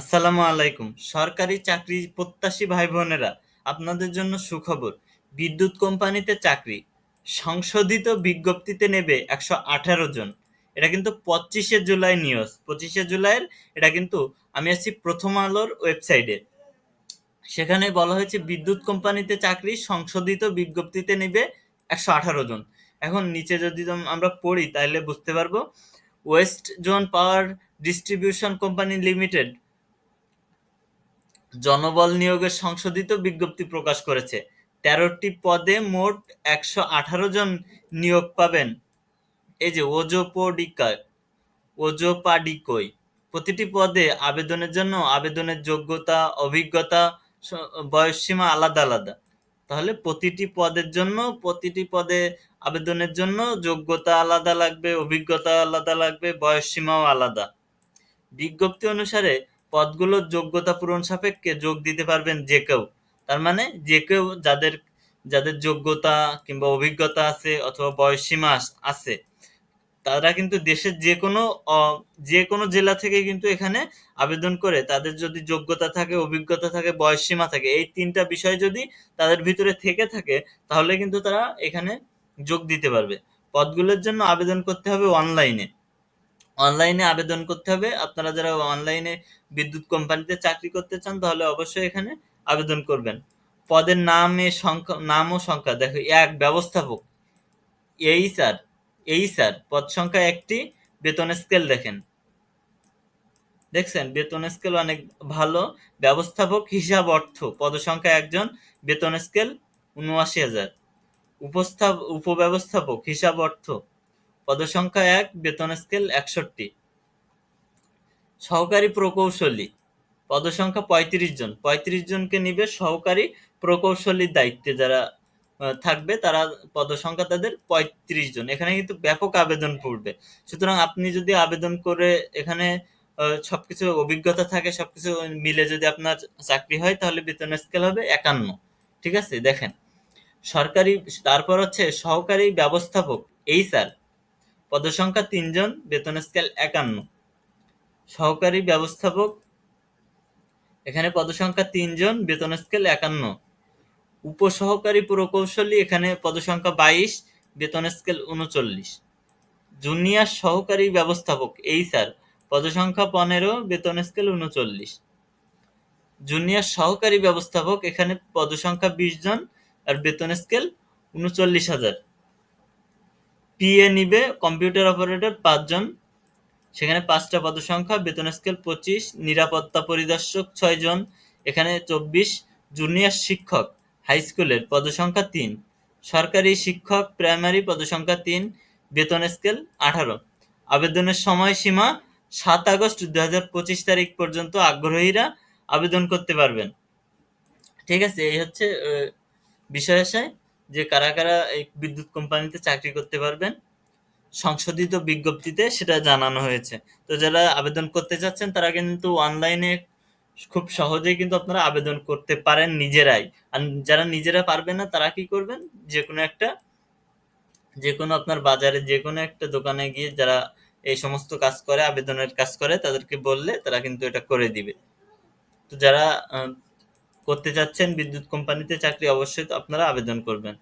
আসসালামু আলাইকুম। সরকারি চাকরি প্রত্যাশী ভাই বোনেরা আপনাদের জন্য সুখবর। বিদ্যুৎ কোম্পানিতে চাকরি। সংশোধিত বিজ্ঞপ্তিতে নেবে একশো আঠারো জন। এটা কিন্তু পঁচিশে জুলাই নিউজ। পঁচিশে জুলাইয়ের এটা কিন্তু আমি আছি প্রথম আলোর ওয়েবসাইটে। সেখানে বলা হয়েছে, বিদ্যুৎ কোম্পানিতে চাকরি, সংশোধিত বিজ্ঞপ্তিতে নেবে একশো আঠারো জন। এখন নিচে যদি আমরা পড়ি, তাহলে বুঝতে পারব। West zone power distribution company limited জনবল নিয়োগের সংশোধিত বিজ্ঞপ্তি প্রকাশ করেছে। তেরোটি পদে মোট একশো আঠারো জন নিয়োগ পাবেন। এই যে ওজোপোডিকা ওজোপাডিকই প্রতিটি পদে আবেদনের জন্য আবেদনের যোগ্যতা, অভিজ্ঞতা বয়সসীমা আলাদা আলাদা। তাহলে প্রতিটি পদের জন্য, প্রতিটি পদে আবেদনের জন্য যোগ্যতা আলাদা লাগবে, অভিজ্ঞতা আলাদা লাগবে, বয়সসীমাও আলাদা। বিজ্ঞপ্তি অনুসারে পদগুলোর যোগ্যতা পূরণ সাপেক্ষে যোগ দিতে পারবেন যে কেউ। তার মানে যে কেউ যাদের যাদের যোগ্যতা কিংবা অভিজ্ঞতা আছে অথবা বয়সসীমা আস- আছে, তারা কিন্তু দেশের যে কোনো যে কোনো জেলা থেকে কিন্তু এখানে আবেদন করে। তাদের যদি যোগ্যতা থাকে, অভিজ্ঞতা থাকে বয়সসীমা থাকে, এই তিনটা বিষয় যদি তাদের ভিতরে থেকে থাকে, তাহলে কিন্তু তারা এখানে যোগ দিতে পারবে। পদগুলোর জন্য আবেদন করতে হবে অনলাইনে। অনলাইনে আবেদন করতে হবে। আপনারা যারা অনলাইনে বিদ্যুৎ কোম্পানিতে চাকরি করতে চান, তাহলে অবশ্যই এখানে আবেদন করবেন। পদের নামে সংখ্যা নাম ও সংখ্যা। দেখো, এক, ব্যবস্থাপক। এই স্যার এই স্যার, পদ সংখ্যা একটি, বেতন স্কেল দেখেন। দেখছেন? বেতন স্কেল অনেক ভালো। ব্যবস্থাপক হিসাব অর্থ। পদ সংখ্যা একজন, বেতন স্কেল উনআশি হাজার। উপস্থাপ, উপব্যবস্থাপক হিসাব অর্থ। পদসংখ্যা এক, বেতন স্কেল একষট্টি। সহকারী প্রকৌশলী। পদসংখ্যা পঁয়ত্রিশ জন। পঁয়ত্রিশ জনকে নিবে সহকারী প্রকৌশলীর দায়িত্বে যারা থাকবে, তারা পদসংখ্যা তাদের পঁয়ত্রিশ জন। এখানে কিন্তু ব্যাপক আবেদন পড়বে। সুতরাং আপনি যদি আবেদন করে এখানে সবকিছু অভিজ্ঞতা থাকে, সবকিছু মিলে যদি আপনার চাকরি হয়, তাহলে বেতন স্কেল হবে একান্ন। ঠিক আছে? দেখেন। সরকারি, তারপর হচ্ছে সহকারী ব্যবস্থাপক। এই স্যার পদসংখ্যা তিনজন, বেতন স্কেল একান্ন। সহকারী ব্যবস্থাপক, এখানে পদসংখ্যা তিনজন, বেতন স্কেল একান্ন। উপসহকারী প্রকৌশলী, এখানে পদসংখ্যা বাইশ, বেতন স্কেল উনচল্লিশ। জুনিয়র সহকারী ব্যবস্থাপক, এই স্যার পদসংখ্যা পনেরো, বেতন স্কেল উনচল্লিশ। জুনিয়র সহকারী ব্যবস্থাপক, এখানে পদসংখ্যা বিশ জন, আর বেতন স্কেল উনচল্লিশ হাজার। পিএ নিবে কম্পিউটার অপারেটর পাঁচজন। সেখানে পাঁচটা পদসংখ্যা, বেতন স্কেল পঁচিশ, নিরাপত্তা পরিদর্শক ছয় জন এখানে চব্বিশ জুনিয়র শিক্ষক হাই স্কুলের পদসংখ্যা তিন, সরকারি শিক্ষক প্রাইমারি পদসংখ্যা তিন, বেতন স্কেল আঠারো। আবেদনের সময়সীমা সাত আগস্ট দু হাজার পঁচিশ তারিখ পর্যন্ত আগ্রহীরা আবেদন করতে পারবেন। ঠিক আছে, এই হচ্ছে বিষয় আশায়। যে কারা কারা এই বিদ্যুৎ কোম্পানিতে চাকরি করতে পারবেন, সংশোধিত বিজ্ঞপ্তিতে সেটা জানানো হয়েছে। তো যারা আবেদন করতে চাচ্ছেন তারা কিন্তু অনলাইনে খুব সহজেই কিন্তু আপনারা আবেদন করতে পারেন নিজেরাই। আর যারা নিজেরা পারবেন না, তারা কি করবেন? যে কোনো একটা যে কোনো আপনার বাজারে যে কোনো একটা দোকানে গিয়ে যারা এই সমস্ত কাজ করে, আবেদনের কাজ করে, তাদেরকে বললে তারা কিন্তু এটা করে দিবে। তো যারা করতে চাচ্ছেন বিদ্যুৎ কোম্পানিতে চাকরি অবশ্যই আপনারা আবেদন করবেন।